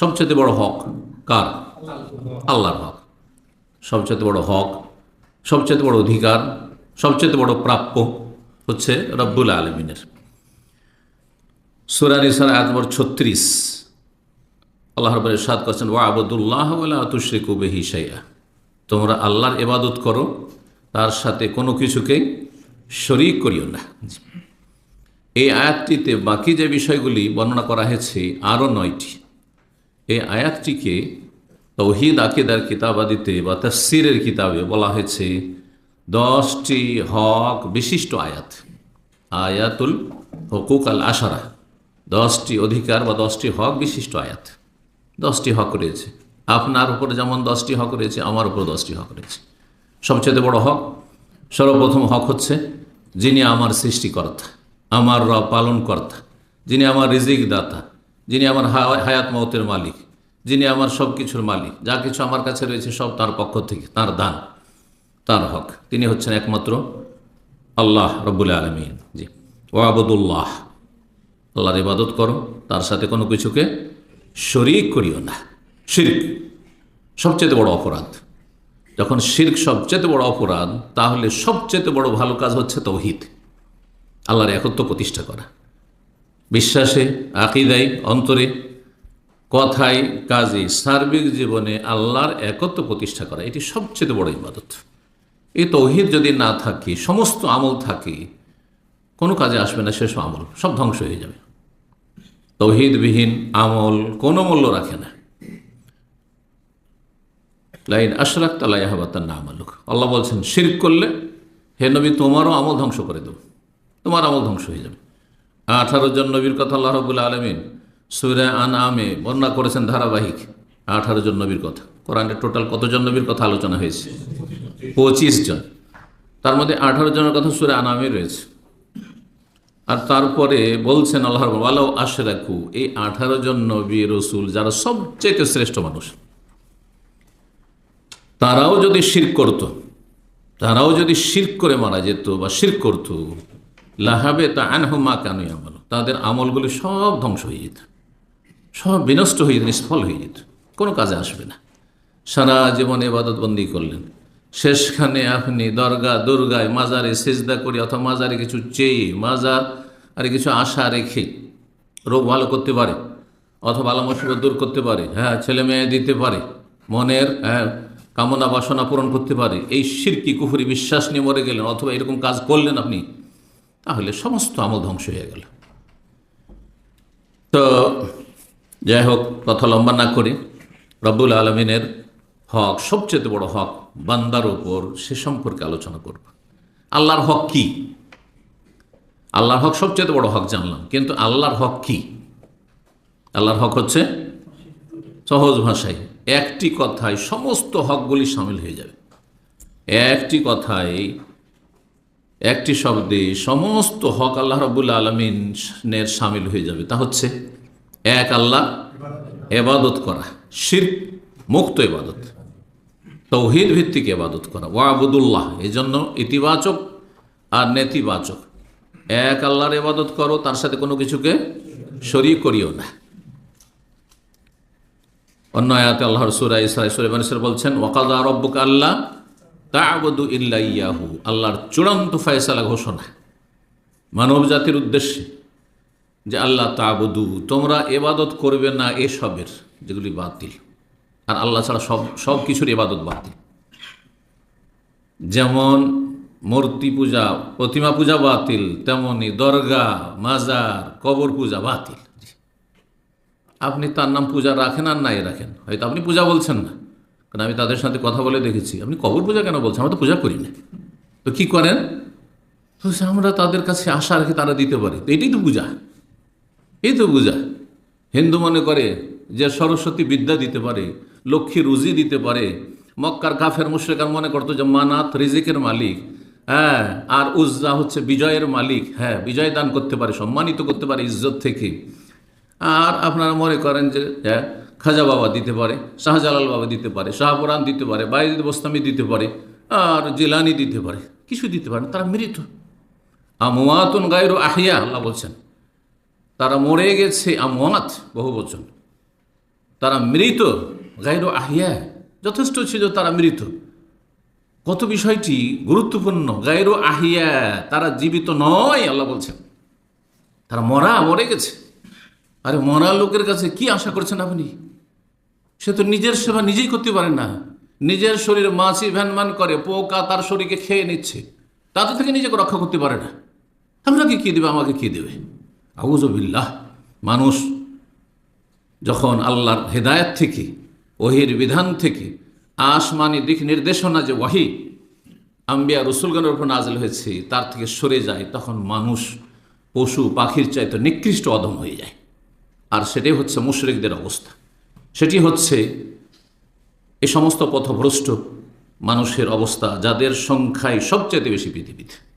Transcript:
সবচেয়ে বড় হক কার? আল্লাহর হক। সবচেয়ে বড় হক, সবচেয়ে বড় অধিকার, সবচেয়ে বড় প্রাপ্য হচ্ছে রব্বুল আলমিনের। সুরানিসার আয়াত নম্বর ছত্রিশ। আল্লাহ রব্বুল সাদ করছেন ওয়া আবদুল্লাহ তুশ্রিকু বেহি সাইয়া তোমরা আল্লাহর এবাদত করো, তার সাথে কোনো কিছুকে শরিক করিও না। এই আয়াতটিতে বাকি যে বিষয়গুলি বর্ণনা করা হয়েছে, আরও নয়টি। এই আয়াতটিকে তৌহিদ, আকিদার কিতাবাদিতে বা তফসিরের কিতাবে বলা হয়েছে দশটি হক বিশিষ্ট আয়াত। আয়াতুল হকুক আল আশারা। দশটি অধিকার বা দশটি হক বিশিষ্ট আয়াত। দশটি হক রয়েছে। আপনার উপরে যেমন দশটি হক রয়েছে, আমার উপর দশটি হক রয়েছে। সবচেয়ে বড় হক, সর্বপ্রথম হক হচ্ছে যিনি আমার সৃষ্টিকর্তা, আমার র পালনকর্তা, যিনি আমার রিজিক দাতা যিনি আমার হায়াত মৌতের মালিক, যিনি আমার সব কিছুর মালিক, যা কিছু আমার কাছে রয়েছে সব তার পক্ষ থেকে, তার দান, তার হক। তিনি হচ্ছেন একমাত্র আল্লাহ রব্বুল আলমিন। জি। ওয়াবুদুল্লাহ। আল্লাহর ইবাদত করো, তার সাথে কোনো কিছুকে শরিক করিও না। শির্ক সবচেয়ে বড় অপরাধ। যখন শির্ক সবচেয়ে বড় অপরাধ, তাহলে সবচেয়ে বড় ভালো কাজ হচ্ছে তৌহিদ। আল্লাহর একত্ব প্রতিষ্ঠা করা। বিশ্বাসে আকিদাই অন্তরে, কথায়, কাজে, সার্বিক জীবনে আল্লাহর একত্ব প্রতিষ্ঠা করা, এটি সবচেয়ে বড় ইবাদত। এই তৌহিদ যদি না থাকে, সমস্ত আমল থাকে, কোনো কাজে আসবে না শেষ আমল সব ধ্বংস হয়ে যাবে। তৌহিদবিহীন আমল কোনো মূল্য রাখে না। লাইন আশরাক তালাই আহবাতার না আমালুক আল্লাহ বলছেন, শিরক করলে, হে নবী, তোমারও আমল ধ্বংস করে দেব। তোমার আমল ধ্বংস হয়ে যাবে। আঠারো জন নবীর কথা আল্লাহ রবুল্লা আলমিন সুরে আন আমে বর্ণনা করেছেন ধারাবাহিক আঠারো জন নবীর কথা। কোরআনের টোটাল কতজন নবীর কথা আলোচনা হয়েছে? পঁচিশ জন। তার মধ্যে আঠারো জনের কথা সুরে আনামে রয়েছে। আর তারপরে বলছেন আল্লাহ আল্লাহ আশরাকু এই আঠারো জন নবী রসুল যারা সবচেয়ে শ্রেষ্ঠ মানুষ, তারাও যদি শির করত, তারাও যদি শির করে মারা যেত বা শির করত লাহাবে তা আনহু মা কানুই আমল তাদের আমলগুলি সব ধ্বংস হয়ে যেত। সব বিনষ্ট হয়ে যেত, নিষ্ফল হয়ে যেত। কোনো কাজে আসবে না। সারা জীবনে এবাদতবন্দি করলেন। শেষখানে আপনি দরগা, দুর্গায় মাজারে সেজদা করি অথবা মাজারে কিছু চেয়ে, মাজার আর কিছু আশা রেখে রোগ ভালো করতে পারে অথবা আলো মুসিবত দূর করতে পারে হ্যাঁ ছেলে মেয়ে দিতে পারে, মনের হ্যাঁ কামনা বাসনা পূরণ করতে পারে, এই শিরকি কুফুরি বিশ্বাস নিয়ে মরে গেলেন অথবা এরকম কাজ করলেন আপনি তাহলে সমস্ত আমল ধ্বংস হয়ে গেল। তো যাই হোক, কথা লম্বা না করে রব্বুল আলমিনের হক, সবচেয়ে বড় হক বান্দার ওপর সে সম্পর্কে আলোচনা করব। আল্লাহর হক কি? আল্লাহর হক সবচেয়ে বড় হক জানলাম, কিন্তু আল্লাহর হক কি? আল্লাহর হক হচ্ছে সহজ ভাষায় একটি কথায় সমস্ত হকগুলি সামিল হয়ে যাবে। একটি কথায় একটি শব্দে সমস্ত হক আল্লাহ রবুল্লা আলমিনের সামিল হয়ে যাবে। তা হচ্ছে এক আল্লাহ, এবাদত করা শির মুক্ত এবাদত, তৌহিদ ভিত্তিক এবাদত করা, ওয়াবুদুল্লাহ এই জন্য ইতিবাচক আর নেতিবাচক। এক আল্লাহর এবাদত করো, তার সাথে কোনো কিছুকে শরিক করিও না। অন্য আয়াতে আল্লাহ সুরা ইসরা সুরেবানিসর বলছেন, ওয়াকাদা রব্বুক আল্লাহ তাবদু ইল্লা ইয়াহু আল্লাহর চূড়ান্ত ফয়সালা ঘোষণা। মানব জাতির উদ্দেশ্যে যে আল্লাহ তাবদু তোমরা এবাদত করবে না এসবের, যেগুলি বাতিল। আর আল্লাহ ছাড়া সব সব কিছুর এবাদত বাতিল। যেমন মূর্তি পূজা, প্রতিমা পূজা বাতিল, তেমনি দরগা, মাজার, কবর পূজা বাতিল। আপনি তার নাম পূজা রাখেন আর নাই রাখেন, হয়তো আপনি পূজা বলছেন না। কারণ আমি তাদের সাথে কথা বলে দেখেছি। আপনি কবর পূজা কেন বলছেন? আমরা তো পূজা করি না। তো কী করেন? তো আমরা তাদের কাছে আশা রাখি তারা দিতে পারে। তো এটাই তো পূজা। এই তো পূজা। হিন্দু মনে করে যে সরস্বতী বিদ্যা দিতে পারে লক্ষ্মী রুজি দিতে পারে মক্কার কাফের মুশ্রেকার মনে করতো যে মানাত রিজিকের মালিক হ্যাঁ আর উজ্জা হচ্ছে বিজয়ের মালিক হ্যাঁ বিজয় দান করতে পারে সম্মানিত করতে পারে ইজ্জত থেকে। আর আপনারা মনে করেন যে হ্যাঁ, খাজা বাবা দিতে পারে শাহজালাল বাবা দিতে পারে শাহপুরান দিতে পারে বাইদ বস্তামি দিতে পারে আর জিলানি দিতে পারে। কিছু দিতে পারে না, তারা মৃত। আমুয়াতুন গায়রু আহিয়া আল্লাহ বলছেন তারা মরে গেছে আমওয়াত বহু বচন। তারা মৃত গাইরো আহিয়া যথেষ্ট ছিল তারা মৃত। কত বিষয়টি গুরুত্বপূর্ণ গাইরো আহিয়া তারা জীবিত নয় আল্লাহ বলছেন। তারা মরা মরে গেছে। আরে মরা লোকের কাছে কি আশা করছেন আপনি? সে তো নিজের সেবা নিজেই করতে পারে না। নিজের শরীর মাছি ভ্যানমান করে, পোকা তার শরীরকে খেয়ে নিচ্ছে। তাতে থেকে নিজেকে রক্ষা করতে পারে না। আপনাকে কি দেবে, আমাকে কী দেবে? আউজবিল্লাহ মানুষ যখন আল্লাহর হেদায়ত থেকে, ওহির বিধান থেকে, আসমানি দিক নির্দেশনা যে ওয়াহি, আম্বিয়া রসুলগণের উপর নাজল হয়েছে, তার থেকে সরে যায়, তখন মানুষ পশু পাখির চাইতে নিকৃষ্ট অদম হয়ে যায়। আর সেটাই হচ্ছে মুশরিকদের অবস্থা। সেটি হচ্ছে এ সমস্ত পথভ্রষ্ট মানুষের অবস্থা যাদের সংখ্যায় সবচেয়ে বেশি পৃথিবীতে।